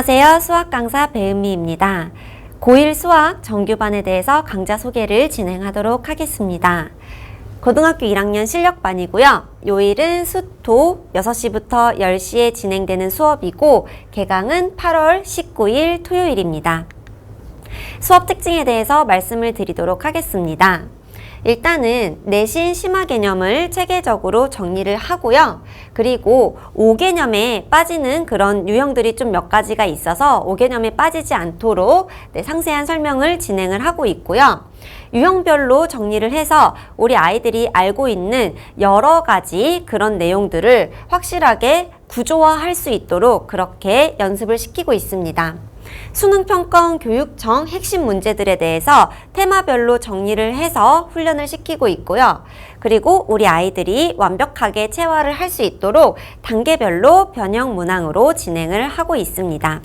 안녕하세요. 수학 강사 배은미입니다. 고1 수학 정규반에 대해서 강좌 소개를 진행하도록 하겠습니다. 고등학교 1학년 실력반이고요. 요일은 수토 6시부터 10시에 진행되는 수업이고 개강은 8월 19일 토요일입니다. 수업 특징에 대해서 말씀을 드리도록 하겠습니다. 일단은 내신 심화 개념을 체계적으로 정리를 하고요. 그리고 5개념에 빠지는 그런 유형들이 좀 몇 가지가 있어서 5개념에 빠지지 않도록 네, 상세한 설명을 진행을 하고 있고요. 유형별로 정리를 해서 우리 아이들이 알고 있는 여러 가지 그런 내용들을 확실하게 구조화할 수 있도록 그렇게 연습을 시키고 있습니다. 수능평가원 교육청 핵심 문제들에 대해서 테마별로 정리를 해서 훈련을 시키고 있고요. 그리고 우리 아이들이 완벽하게 체화를 할 수 있도록 단계별로 변형 문항으로 진행을 하고 있습니다.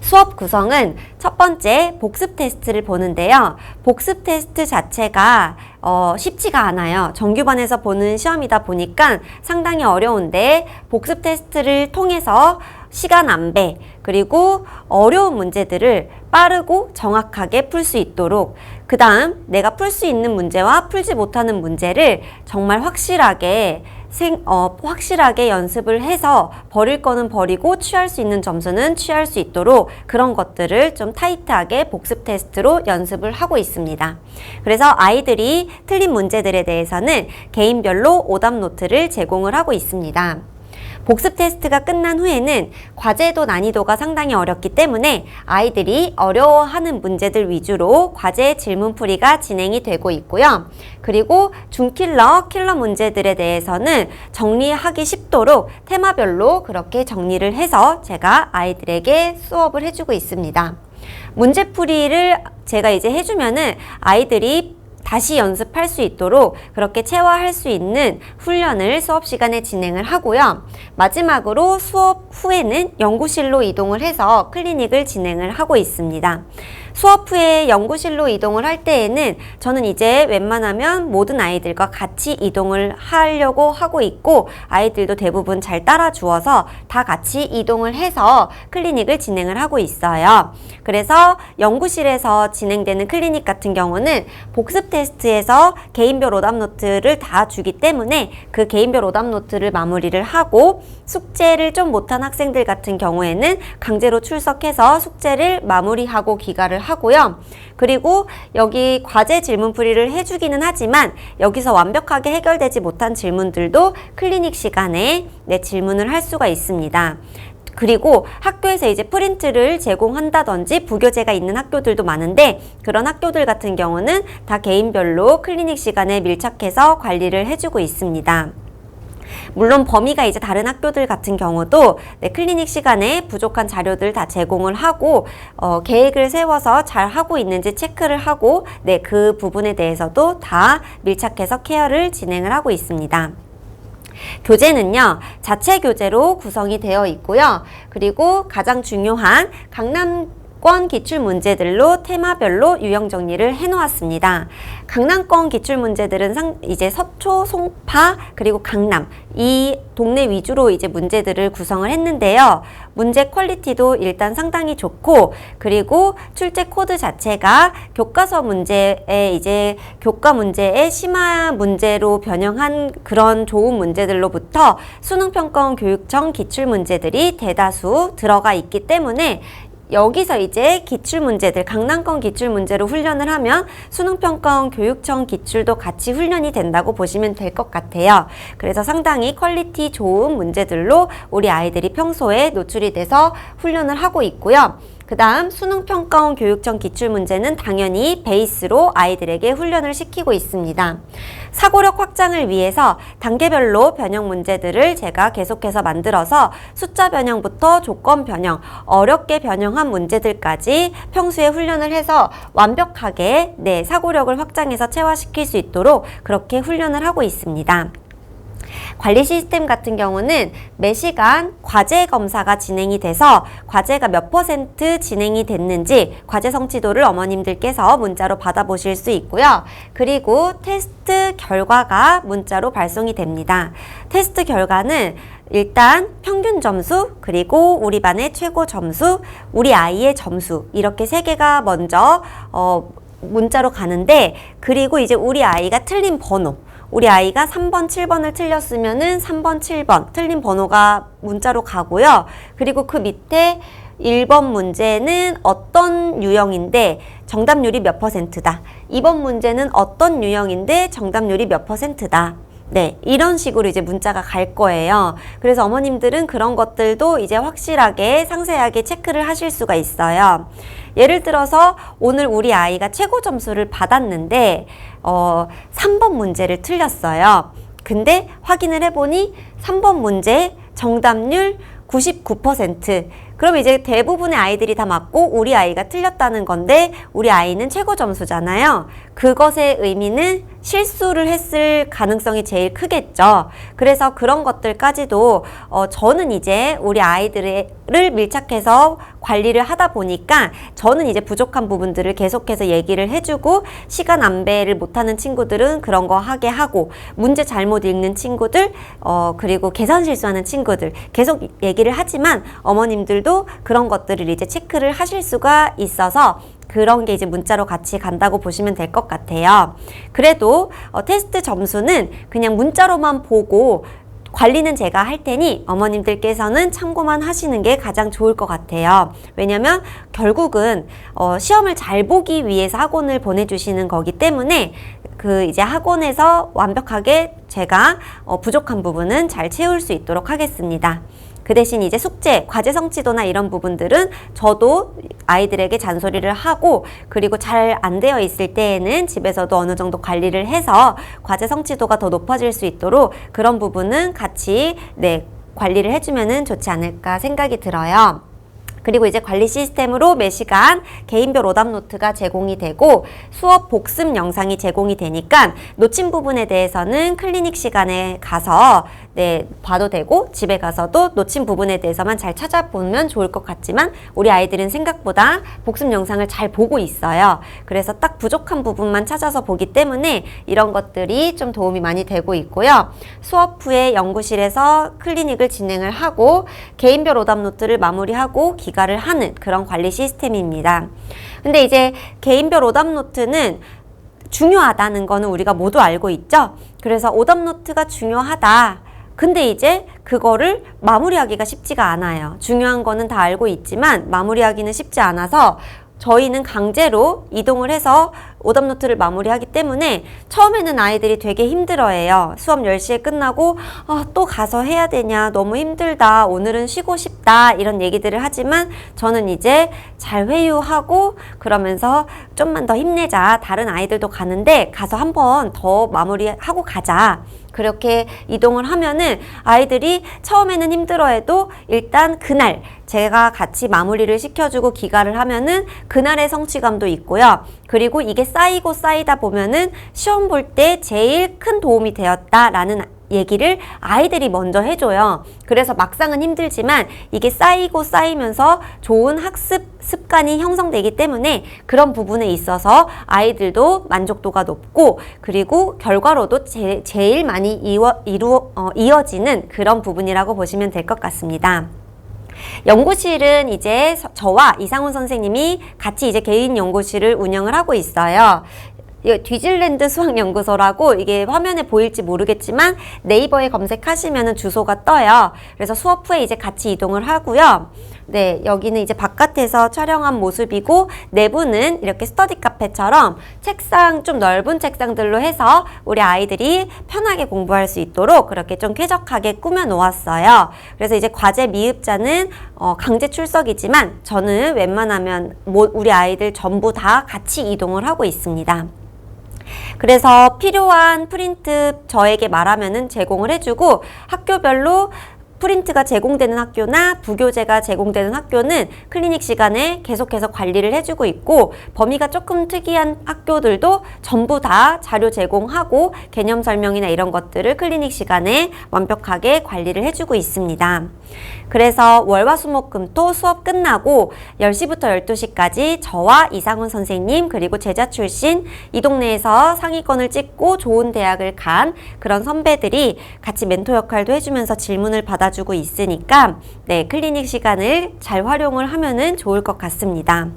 수업 구성은 첫 번째 복습 테스트를 보는데요. 복습 테스트 자체가 어, 쉽지가 않아요. 정규반에서 보는 시험이다 보니까 상당히 어려운데 복습 테스트를 통해서 시간 안배 그리고 어려운 문제들을 빠르고 정확하게 풀 수 있도록 그 다음 내가 풀 수 있는 문제와 풀지 못하는 문제를 정말 확실하게 생, 어, 확실하게 연습을 해서 버릴 거는 버리고 취할 수 있는 점수는 취할 수 있도록 그런 것들을 좀 타이트하게 복습 테스트로 연습을 하고 있습니다. 그래서 아이들이 틀린 문제들에 대해서는 개인별로 오답 노트를 제공을 하고 있습니다. 복습 테스트가 끝난 후에는 과제도 난이도가 상당히 어렵기 때문에 아이들이 어려워하는 문제들 위주로 과제 질문풀이가 진행이 되고 있고요. 그리고 중킬러, 킬러 문제들에 대해서는 정리하기 쉽도록 테마별로 그렇게 정리를 해서 제가 아이들에게 수업을 해주고 있습니다. 문제풀이를 제가 이제 해주면은 아이들이 다시 연습할 수 있도록 그렇게 체화할 수 있는 훈련을 수업 시간에 진행을 하고요. 마지막으로 수업 후에는 연구실로 이동을 해서 클리닉을 진행을 하고 있습니다. 수업 후에 연구실로 이동을 할 때에는 저는 이제 웬만하면 모든 아이들과 같이 이동을 하려고 하고 있고 아이들도 대부분 잘 따라 주어서 다 같이 이동을 해서 클리닉을 진행을 하고 있어요. 그래서 연구실에서 진행되는 클리닉 같은 경우는 복습 테스트에서 개인별 오답 노트를 다 주기 때문에 그 개인별 오답 노트를 마무리를 하고 숙제를 좀 못한 학생들 같은 경우에는 강제로 출석해서 숙제를 마무리하고 귀가를 하고요. 그리고 여기 과제 질문풀이를 해주기는 하지만 여기서 완벽하게 해결되지 못한 질문들도 클리닉 시간에 내 질문을 할 수가 있습니다. 그리고 학교에서 이제 프린트를 제공한다든지 부교재가 있는 학교들도 많은데 그런 학교들 같은 경우는 다 개인별로 클리닉 시간에 밀착해서 관리를 해주고 있습니다. 물론 범위가 이제 다른 학교들 같은 경우도 네, 클리닉 시간에 부족한 자료들 다 제공을 하고 어, 계획을 세워서 잘 하고 있는지 체크를 하고 네, 그 부분에 대해서도 다 밀착해서 케어를 진행을 하고 있습니다. 교재는요, 자체 교재로 구성이 되어 있고요. 그리고 가장 중요한 강남 권 기출 문제들로 테마별로 유형 정리를 해 놓았습니다. 강남권 기출 문제들은 상, 이제 서초, 송파, 그리고 강남 이 동네 위주로 이제 문제들을 구성을 했는데요. 문제 퀄리티도 일단 상당히 좋고 그리고 출제 코드 자체가 교과서 문제에 이제 교과 문제의 심화 문제로 변형한 그런 좋은 문제들로부터 수능평가원 교육청 기출 문제들이 대다수 들어가 있기 때문에 여기서 이제 기출 문제들, 강남권 기출 문제로 훈련을 하면 수능평가원 교육청 기출도 같이 훈련이 된다고 보시면 될 것 같아요. 그래서 상당히 퀄리티 좋은 문제들로 우리 아이들이 평소에 노출이 돼서 훈련을 하고 있고요. 그 다음 수능평가원 교육청 기출문제는 당연히 베이스로 아이들에게 훈련을 시키고 있습니다. 사고력 확장을 위해서 단계별로 변형 문제들을 제가 계속해서 만들어서 숫자 변형부터 조건 변형, 어렵게 변형한 문제들까지 평소에 훈련을 해서 완벽하게 내 사고력을 확장해서 체화시킬 수 있도록 그렇게 훈련을 하고 있습니다. 관리 시스템 같은 경우는 매 시간 과제 검사가 진행이 돼서 과제가 몇 퍼센트 진행이 됐는지 과제 성취도를 어머님들께서 문자로 받아보실 수 있고요. 그리고 테스트 결과가 문자로 발송이 됩니다. 테스트 결과는 일단 평균 점수, 그리고 우리 반의 최고 점수, 우리 아이의 점수, 이렇게 세 개가 먼저, 어, 문자로 가는데, 그리고 이제 우리 아이가 틀린 번호, 우리 아이가 3번, 7번을 틀렸으면은 3번, 7번 틀린 번호가 문자로 가고요. 그리고 그 밑에 1번 문제는 어떤 유형인데 정답률이 몇 퍼센트다. 2번 문제는 어떤 유형인데 정답률이 몇 퍼센트다. 네, 이런 식으로 이제 문자가 갈 거예요. 그래서 어머님들은 그런 것들도 이제 확실하게 상세하게 체크를 하실 수가 있어요. 예를 들어서 오늘 우리 아이가 최고 점수를 받았는데, 어, 3번 문제를 틀렸어요. 근데 확인을 해보니 3번 문제 정답률 99%. 그럼 이제 대부분의 아이들이 다 맞고 우리 아이가 틀렸다는 건데 우리 아이는 최고 점수잖아요. 그것의 의미는 실수를 했을 가능성이 제일 크겠죠. 그래서 그런 것들까지도 어, 저는 이제 우리 아이들을 밀착해서 관리를 하다 보니까 저는 이제 부족한 부분들을 계속해서 얘기를 해주고 시간 안배를 못하는 친구들은 그런 거 하게 하고 문제 잘못 읽는 친구들 어, 그리고 계산 실수하는 친구들 계속 얘기를 하지만 어머님들도 그런 것들을 이제 체크를 하실 수가 있어서 그런 게 이제 문자로 같이 간다고 보시면 될 것 같아요. 그래도 어, 테스트 점수는 그냥 문자로만 보고 관리는 제가 할 테니 어머님들께서는 참고만 하시는 게 가장 좋을 것 같아요. 왜냐면 결국은 어, 시험을 잘 보기 위해서 학원을 보내주시는 거기 때문에 그 이제 학원에서 완벽하게 제가 어, 부족한 부분은 잘 채울 수 있도록 하겠습니다. 그 대신 이제 숙제, 과제 성취도나 이런 부분들은 저도 아이들에게 잔소리를 하고 그리고 잘 안 되어 있을 때에는 집에서도 어느 정도 관리를 해서 과제 성취도가 더 높아질 수 있도록 그런 부분은 같이 네, 관리를 해주면은 좋지 않을까 생각이 들어요. 그리고 이제 관리 시스템으로 매 시간 개인별 오답 노트가 제공이 되고 수업 복습 영상이 제공이 되니까 놓친 부분에 대해서는 클리닉 시간에 가서 네, 봐도 되고 집에 가서도 놓친 부분에 대해서만 잘 찾아보면 좋을 것 같지만 우리 아이들은 생각보다 복습 영상을 잘 보고 있어요. 그래서 딱 부족한 부분만 찾아서 보기 때문에 이런 것들이 좀 도움이 많이 되고 있고요. 수업 후에 연구실에서 클리닉을 진행을 하고 개인별 오답 노트를 마무리하고 기 가를 하는 그런 관리 시스템입니다. 근데 이제 개인별 오답 노트는 중요하다는 거는 우리가 모두 알고 있죠? 그래서 오답 노트가 중요하다. 근데 이제 그거를 마무리하기가 쉽지가 않아요. 중요한 거는 다 알고 있지만 마무리하기는 쉽지 않아서 저희는 강제로 이동을 해서 오답 노트를 마무리하기 때문에 처음에는 아이들이 되게 힘들어해요. 수업 10시에 끝나고 아, 또 가서 해야 되냐? 너무 힘들다. 오늘은 쉬고 싶다. 이런 얘기들을 하지만 저는 이제 잘 회유하고 그러면서 좀만 더 힘내자. 다른 아이들도 가는데 가서 한번 더 마무리하고 가자. 그렇게 이동을 하면은 아이들이 처음에는 힘들어해도 일단 그날 제가 같이 마무리를 시켜주고 기가를 하면은 그날의 성취감도 있고요. 그리고 이게 쌓이고 쌓이다 보면은 시험 볼 때 제일 큰 도움이 되었다라는 얘기를 아이들이 먼저 해줘요. 그래서 막상은 힘들지만 이게 쌓이고 쌓이면서 좋은 학습 습관이 형성되기 때문에 그런 부분에 있어서 아이들도 만족도가 높고 그리고 결과로도 제, 일 많이 이어, 이루, 어, 이어지는 그런 부분이라고 보시면 될 것 같습니다. 연구실은 이제 저와 이상훈 선생님이 같이 이제 개인 연구실을 운영을 하고 있어요. 뒤질랜드 수학연구소라고 이게 화면에 보일지 모르겠지만 네이버에 검색하시면 주소가 떠요. 그래서 수업 후에 이제 같이 이동을 하고요. 네, 여기는 이제 바깥에서 촬영한 모습이고 내부는 이렇게 스터디 카페처럼 책상 좀 넓은 책상들로 해서 우리 아이들이 편하게 공부할 수 있도록 그렇게 좀 쾌적하게 꾸며 놓았어요. 그래서 이제 과제 미흡자는 어, 강제 출석이지만 저는 웬만하면 우리 아이들 전부 다 같이 이동을 하고 있습니다. 그래서 필요한 프린트 저에게 말하면은 제공을 해주고 학교별로 프린트가 제공되는 학교나 부교재가 제공되는 학교는 클리닉 시간에 계속해서 관리를 해주고 있고 범위가 조금 특이한 학교들도 전부 다 자료 제공하고 개념 설명이나 이런 것들을 클리닉 시간에 완벽하게 관리를 해주고 있습니다. 그래서 월화수목금토 수업 끝나고 10시부터 12시까지 저와 이상훈 선생님 그리고 제자 출신 이 동네에서 상위권을 찍고 좋은 대학을 간 그런 선배들이 같이 멘토 역할도 해주면서 질문을 받아 주고 있으니까 네 클리닉 시간을 잘 활용을 하면은 좋을 것 같습니다.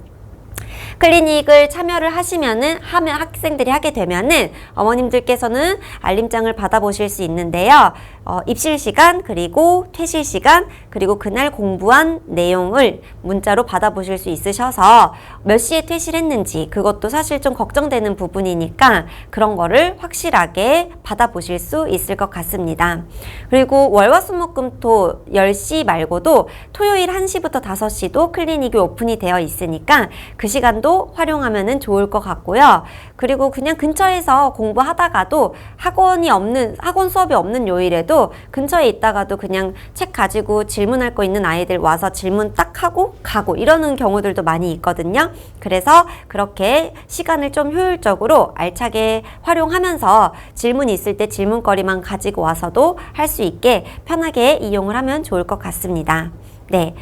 클리닉을 참여를 하시면은 하면 학생들이 하게 되면은 어머님들께서는 알림장을 받아보실 수 있는데요. 어, 입실 시간 그리고 퇴실 시간 그리고 그날 공부한 내용을 문자로 받아보실 수 있으셔서 몇 시에 퇴실했는지 그것도 사실 좀 걱정되는 부분이니까 그런 거를 확실하게 받아보실 수 있을 것 같습니다. 그리고 월화수목금토 10시 말고도 토요일 1시부터 5시도 클리닉이 오픈이 되어 있으니까 그 시간도 활용하면 좋을 것 같고요. 그리고 그냥 근처에서 공부하다가도 학원이 없는 학원 수업이 없는 요일에도 근처에 있다가도 그냥 책 가지고 질문할 거 있는 아이들 와서 질문 딱 하고 가고 이러는 경우들도 많이 있거든요. 그래서 그렇게 시간을 좀 효율적으로 알차게 활용하면서 질문이 있을 때 질문거리만 가지고 와서도 할 수 있게 편하게 이용을 하면 좋을 것 같습니다. 네.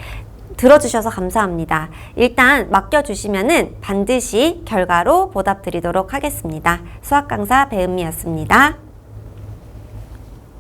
들어주셔서 감사합니다. 일단 맡겨주시면은 반드시 결과로 보답 드리도록 하겠습니다. 수학 강사 배은미였습니다.